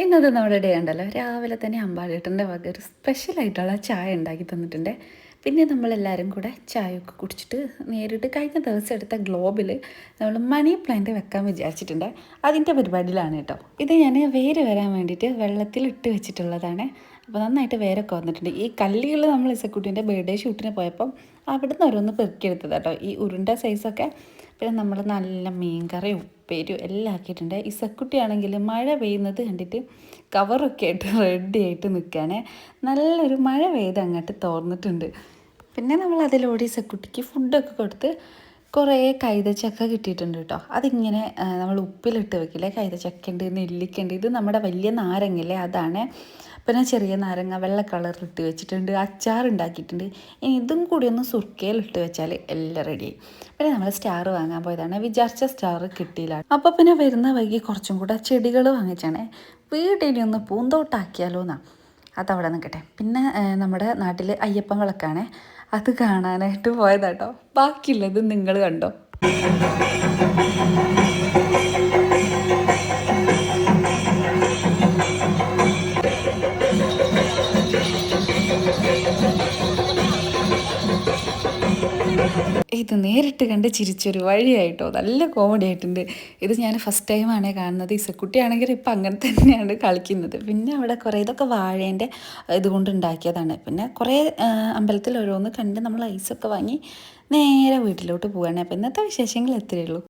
ഇന്നത് നമ്മുടെ ഡേ ഉണ്ടല്ലോ. രാവിലെ തന്നെ അമ്പാടേട്ടന്റെ വക ഒരു സ്പെഷ്യലായിട്ടുള്ള ചായ ഉണ്ടാക്കി തന്നിട്ടുണ്ട്. പിന്നെ നമ്മളെല്ലാവരും കൂടെ ചായയൊക്കെ കുടിച്ചിട്ട് നേരിട്ട് കഴിഞ്ഞ ദിവസം എടുത്ത ഗ്ലോബിൽ നമ്മൾ മണി പ്ലാന്റ് വെക്കാൻ വിചാരിച്ചിട്ടുണ്ട്. അതിന്റെ പരിപാടിയിലാണ് കേട്ടോ. ഇത് ഞാൻ വേര് വരാൻ വേണ്ടിയിട്ട് വെള്ളത്തിൽ ഇട്ട് വെച്ചിട്ടുള്ളതാണ്. അപ്പോൾ നന്നായിട്ട് വേരൊക്കെ വന്നിട്ടുണ്ട്. ഈ കല്ലുകൾ നമ്മൾ ഇസക്കുട്ടീന്റെ ബർത്ത്ഡേ ഷൂട്ടിന് പോയപ്പം അവിടെ നിന്ന് ഓരോന്ന് പെറുക്കിയെടുത്തത് കേട്ടോ ഈ ഉരുണ്ട സൈസൊക്കെ പിന്നെ നമ്മൾ നല്ല മീൻകറിയും ഉപ്പേരിയും എല്ലാം ആക്കിയിട്ടുണ്ട്. ഇസക്കുട്ടിയാണെങ്കിൽ സക്കുട്ടിയാണെങ്കിൽ മഴ പെയ്യുന്നത് കണ്ടിട്ട് കവറൊക്കെ ആയിട്ട് റെഡി ആയിട്ട് നിൽക്കുകയാണ് നല്ലൊരു മഴ പെയ്ത് അങ്ങോട്ട് തോർന്നിട്ടുണ്ട്. പിന്നെ നമ്മൾ അതിലൂടെ ഇസക്കുട്ടിക്ക് സക്കുട്ടിക്ക് ഫുഡൊക്കെ കൊടുത്ത് കുറേ കൈതച്ചക്ക കിട്ടിയിട്ടുണ്ട് കേട്ടോ. അതിങ്ങനെ നമ്മൾ ഉപ്പിലിട്ട് വെക്കില്ലേ കൈതച്ചക്കയുണ്ട് നെല്ലിക്കയുണ്ട് ഇത് നമ്മുടെ വലിയ നാരങ്ങല്ലേ അതാണ്. പിന്നെ ചെറിയ നാരങ്ങ വെള്ള കളറിൽ ഇട്ട് വെച്ചിട്ടുണ്ട് അച്ചാർ ഉണ്ടാക്കിയിട്ടുണ്ട്. ഇനി ഇതും കൂടി ഒന്ന് സുർക്കയിൽ ഇട്ട് വെച്ചാൽ എല്ലാം റെഡി പിന്നെ നമ്മൾ സ്റ്റാർ വാങ്ങാൻ പോയതാണ് വിചാരിച്ച സ്റ്റാർ കിട്ടിയില്ല. അപ്പോൾ പിന്നെ വരുന്ന വൈകി കുറച്ചും കൂടെ ചെടികൾ വാങ്ങിച്ചാണ്. വീട്ടിലൊന്ന് പൂന്തോട്ടാക്കിയാലോ എന്നാ അതവിടെ നിൽക്കട്ടെ പിന്നെ നമ്മുടെ നാട്ടിൽ അയ്യപ്പൻ വിളക്കാണ് അത് കാണാനായിട്ട് പോയതാട്ടോ. ബാക്കിയുള്ളത് നിങ്ങൾ കണ്ടോ? ഇത് നേരിട്ട് കണ്ട് ചിരിച്ചൊരു വഴിയായിട്ടോ. നല്ല കോമഡി ആയിട്ടുണ്ട്. ഇത് ഞാൻ ഫസ്റ്റ് ടൈമാണ് കാണുന്നത്. ഇസക്കുട്ടിയാണെങ്കിൽ ഇപ്പം അങ്ങനെ തന്നെയാണ് കളിക്കുന്നത്. പിന്നെ അവിടെ കുറേ ഇതൊക്കെ വാഴേന്റെ ഇതുകൊണ്ട് ഉണ്ടാക്കിയതാണ്. പിന്നെ കുറേ അമ്പലത്തിൽ ഓരോന്ന് കണ്ട് നമ്മൾ ഐസൊക്കെ വാങ്ങി നേരെ വീട്ടിലോട്ട് പോവുകയാണ് അപ്പം ഇന്നത്തെ വിശേഷങ്ങൾ എത്രയേ ഉള്ളൂ.